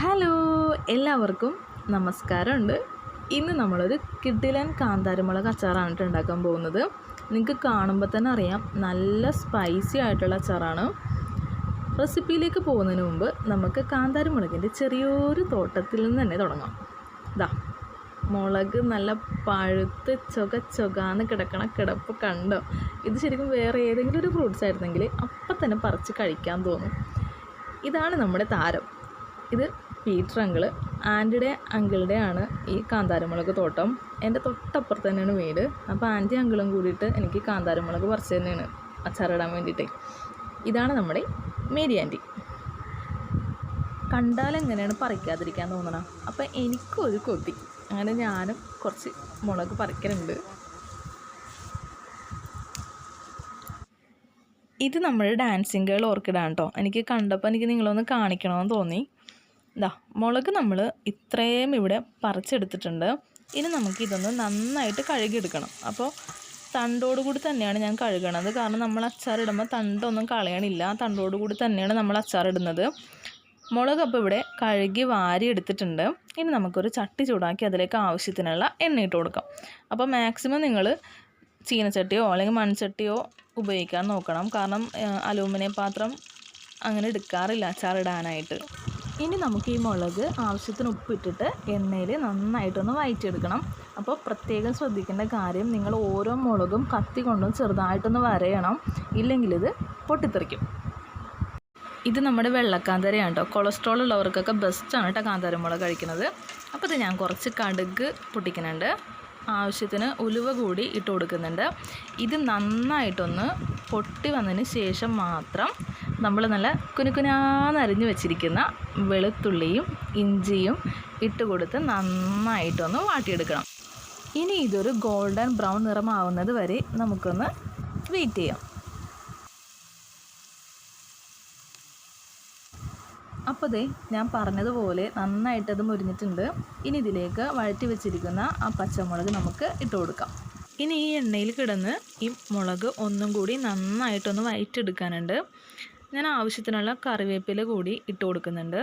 Hello എല്ലാവർക്കും നമസ്കാരമുണ്ട്. ഇന്ന് നമ്മളൊരു കിഡിലൻ കാന്താരിമുളക് അച്ചാറാണ് ഉണ്ടാക്കാൻ പോകുന്നത്. നിങ്ങൾക്ക് കാണുമ്പോൾ തന്നെ അറിയാം നല്ല സ്പൈസി ആയിട്ടുള്ള അച്ചാറാണ്. റെസിപ്പിയിലേക്ക് പോകുന്നതിന് മുമ്പ് നമുക്ക് കാന്താരിമുളകിന്റെ ചെറിയൊരു തോട്ടത്തിൽ നിന്ന് തന്നെ തുടങ്ങാം. ഇതാ മുളക് നല്ല പഴുത്ത് ചുക ചുകാന്ന് കിടക്കണ കിടപ്പ് കണ്ടോ? ഇത് ശരിക്കും വേറെ ഏതെങ്കിലും ഒരു ഫ്രൂട്ട്സ് ആയിരുന്നെങ്കിൽ അപ്പം തന്നെ പറിച്ച് കഴിക്കാൻ തോന്നും. ഇതാണ് നമ്മുടെ താരം. ഇത് പീറ്റർ അങ്കിൾ ആന്റിയുടെ അങ്കിളുടെ ആണ് ഈ കാന്താരമുളക് തോട്ടം. എന്റെ തൊട്ടപ്പുറത്ത് തന്നെയാണ് വീട്. അപ്പോൾ ആന്റി അങ്കിളും കൂടിയിട്ട് എനിക്ക് കാന്താരമുളക് പറിച്ചു തന്നെയാണ് അച്ചാറിടാൻ വേണ്ടിയിട്ട്. ഇതാണ് നമ്മുടെ മേരി ആന്റി. കണ്ടാൽ എങ്ങനെയാണ് പറിക്കാതിരിക്കാൻ തോന്നണം? അപ്പോൾ എനിക്കൊരു കൊതി. അങ്ങനെ ഞാനും കുറച്ച് മുളക് പറിക്കലുണ്ട്. ഇത് നമ്മുടെ ഡാൻസിങ് ഗേൾ ഓർക്കിഡാണ് കേട്ടോ. എനിക്ക് കണ്ടപ്പോൾ എനിക്ക് നിങ്ങളൊന്ന് കാണിക്കണമെന്ന് തോന്നി. ഇതാ മുളക് നമ്മൾ ഇത്രയും ഇവിടെ പറിച്ചെടുത്തിട്ടുണ്ട്. ഇനി നമുക്ക് ഇതൊന്ന് നന്നായിട്ട് കഴുകിയെടുക്കണം. അപ്പോൾ തണ്ടോട് കൂടി തന്നെയാണ് ഞാൻ കഴുകണത്. കാരണം നമ്മൾ അച്ചാറിടുമ്പോൾ തണ്ടൊന്നും കളയണില്ല. തണ്ടോട് കൂടി തന്നെയാണ് നമ്മൾ അച്ചാറിടുന്നത് മുളക് അപ്പോൾ ഇവിടെ കഴുകി വാരി എടുത്തിട്ടുണ്ട്. ഇനി നമുക്കൊരു ചട്ടി ചൂടാക്കി അതിലേക്ക് ആവശ്യത്തിനുള്ള എണ്ണ ഇട്ട് കൊടുക്കാം. അപ്പോൾ മാക്സിമം നിങ്ങൾ ചീനച്ചട്ടിയോ അല്ലെങ്കിൽ മൺചട്ടിയോ ഉപയോഗിക്കാൻ നോക്കണം. കാരണം അലൂമിനിയം പാത്രം അങ്ങനെ എടുക്കാറില്ല അച്ചാറിടാനായിട്ട് ഇനി നമുക്ക് ഈ മുളക് ആവശ്യത്തിന് ഉപ്പിട്ടിട്ട് എണ്ണയിൽ നന്നായിട്ടൊന്ന് വയറ്റിയെടുക്കണം. അപ്പോൾ പ്രത്യേകം ശ്രദ്ധിക്കേണ്ട കാര്യം നിങ്ങൾ ഓരോ മുളകും കത്തി കൊണ്ടും ചെറുതായിട്ടൊന്ന് വരയണം. ഇല്ലെങ്കിൽ ഇത് പൊട്ടിത്തെറിക്കും. ഇത് നമ്മുടെ വെള്ളക്കാന്തരയാണ് കേട്ടോ. കൊളസ്ട്രോൾ ഉള്ളവർക്കൊക്കെ ബെസ്റ്റാണ് കേട്ടോ കാന്താരമുളക് കഴിക്കുന്നത്. അപ്പോൾ ഇത് ഞാൻ കുറച്ച് കടുക് പൊട്ടിക്കുന്നുണ്ട്. ആവശ്യത്തിന് ഉലുവ കൂടി ഇട്ട് കൊടുക്കുന്നുണ്ട്. ഇത് നന്നായിട്ടൊന്ന് പൊട്ടി വന്നതിന് ശേഷം മാത്രം നമ്മൾ നല്ല കുനുകുനാന്നരിഞ്ഞ് വെച്ചിരിക്കുന്ന വെളുത്തുള്ളിയും ഇഞ്ചിയും ഇട്ട് കൊടുത്ത് നന്നായിട്ടൊന്ന് വാട്ടിയെടുക്കണം. ഇനി ഇതൊരു ഗോൾഡൻ ബ്രൗൺ നിറമാവുന്നത് വരെ നമുക്കൊന്ന് വെയിറ്റ് ചെയ്യാം. അപ്പോൾ ദേ ഞാൻ പറഞ്ഞതുപോലെ നന്നായിട്ടത് മുരിഞ്ഞിട്ടുണ്ട്. ഇനി ഇതിലേക്ക് വഴറ്റി വെച്ചിരിക്കുന്ന ആ പച്ചമുളക് നമുക്ക് ഇട്ട് കൊടുക്കാം. ഇനി ഈ എണ്ണയിൽ കിടന്ന് ഈ മുളക് ഒന്നും കൂടി നന്നായിട്ടൊന്ന് വയറ്റെടുക്കാനുണ്ട് ഞാൻ ആവശ്യത്തിനുള്ള കറിവേപ്പില കൂടി ഇട്ട് കൊടുക്കുന്നുണ്ട്.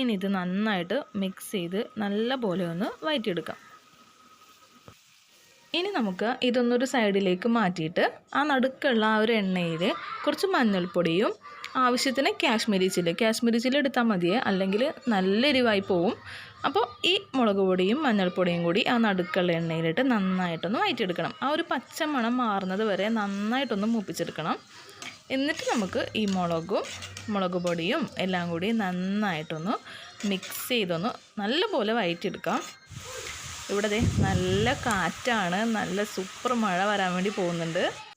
ഇനി ഇത് നന്നായിട്ട് മിക്സ് ചെയ്ത് നല്ല പോലെ ഒന്ന് വയറ്റിയെടുക്കാം. ഇനി നമുക്ക് ഇതൊന്നൊരു സൈഡിലേക്ക് മാറ്റിയിട്ട് ആ നടുക്കുള്ള ആ ഒരു എണ്ണയിൽ കുറച്ച് മഞ്ഞൾപ്പൊടിയും ആവശ്യത്തിന് കാശ്മീരി ചില്ലി. കാശ്മീരി ചില്ലി എടുത്താൽ മതിയേ. അല്ലെങ്കിൽ നല്ല എരിവായി പോവും. അപ്പോൾ ഈ മുളക് പൊടിയും മഞ്ഞൾപ്പൊടിയും കൂടി ആ നടുക്കുള്ള എണ്ണയിലിട്ട് നന്നായിട്ടൊന്ന് വയറ്റിയെടുക്കണം. ആ ഒരു പച്ച മണം മാറുന്നത് വരെ നന്നായിട്ടൊന്ന് മൂപ്പിച്ചെടുക്കണം. എന്നിട്ട് നമുക്ക് ഈ മുളകും മുളക് പൊടിയും എല്ലാം കൂടി നന്നായിട്ടൊന്ന് മിക്സ് ചെയ്തൊന്ന് നല്ലപോലെ വയറ്റിയെടുക്കാം. ഇവിടെ നല്ല കാറ്റാണ്. നല്ല സൂപ്പർ മഴ വരാൻ വേണ്ടി പോകുന്നുണ്ട്.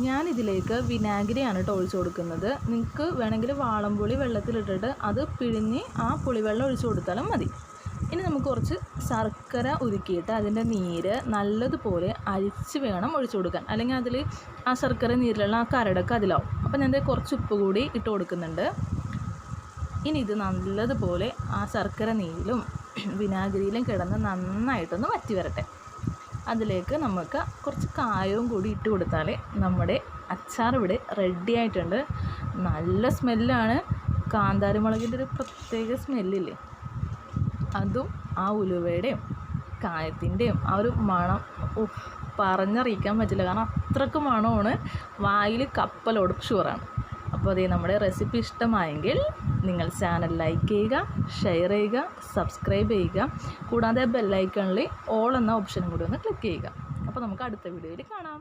ഞാൻ ഇതിലേക്ക് വിനാഗിരിയാണ് കേട്ടോ ഒഴിച്ചു കൊടുക്കുന്നത്. നിങ്ങൾക്ക് വേണമെങ്കിൽ വാളംപുളി വെള്ളത്തിലിട്ടിട്ട് അത് പിഴിഞ്ഞ് ആ പുളിവെള്ളം ഒഴിച്ചു കൊടുത്താലും മതി. ഇനി നമുക്ക് കുറച്ച് ശർക്കര ഉരുക്കിയിട്ട് അതിന്റെ നീര് നല്ലതുപോലെ അരിച്ച് വേണം ഒഴിച്ചു കൊടുക്കാൻ. അല്ലെങ്കിൽ അതിൽ ആ ശർക്കര നീരിലുള്ള ആ കരടൊക്കെ അതിലാവും. അപ്പോൾ ഞാൻ കുറച്ച് ഉപ്പ് കൂടി ഇട്ട് കൊടുക്കുന്നുണ്ട്. ഇനി ഇത് നല്ലതുപോലെ ആ ശർക്കര നീരിലും വിനാഗിരിയിലും കിടന്ന് നന്നായിട്ടൊന്ന് വറ്റി വരട്ടെ അതിലേക്ക് നമുക്ക് കുറച്ച് കായവും കൂടി ഇട്ട് കൊടുത്താൽ നമ്മുടെ അച്ചാർ ഇവിടെ റെഡി ആയിട്ടുണ്ട്. നല്ല സ്മെല്ലാണ്. കാന്താരിമുളകിന്റെ ഒരു പ്രത്യേക സ്മെല്ലില്ലേ? അതും ആ ഉലുവയുടെയും കായത്തിന്റെയും ആ ഒരു മണം പറഞ്ഞറിയിക്കാൻ പറ്റില്ല. കാരണം അത്രയ്ക്ക് മണമാണ്. വായിൽ കപ്പലോട് ഷുവറാണ്. അപ്പോൾ അതേ നമ്മുടെ റെസിപ്പി ഇഷ്ടമായെങ്കിൽ നിങ്ങൾ ചാനൽ ലൈക്ക് ചെയ്യുക ഷെയർ ചെയ്യുക സബ്സ്ക്രൈബ് ചെയ്യുക. കൂടാതെ ബെല്ലൈക്കണിൽ ഓൾ എന്ന ഓപ്ഷനും കൂടി ഒന്ന് ക്ലിക്ക് ചെയ്യുക. അപ്പോൾ നമുക്ക് അടുത്ത വീഡിയോയിൽ കാണാം.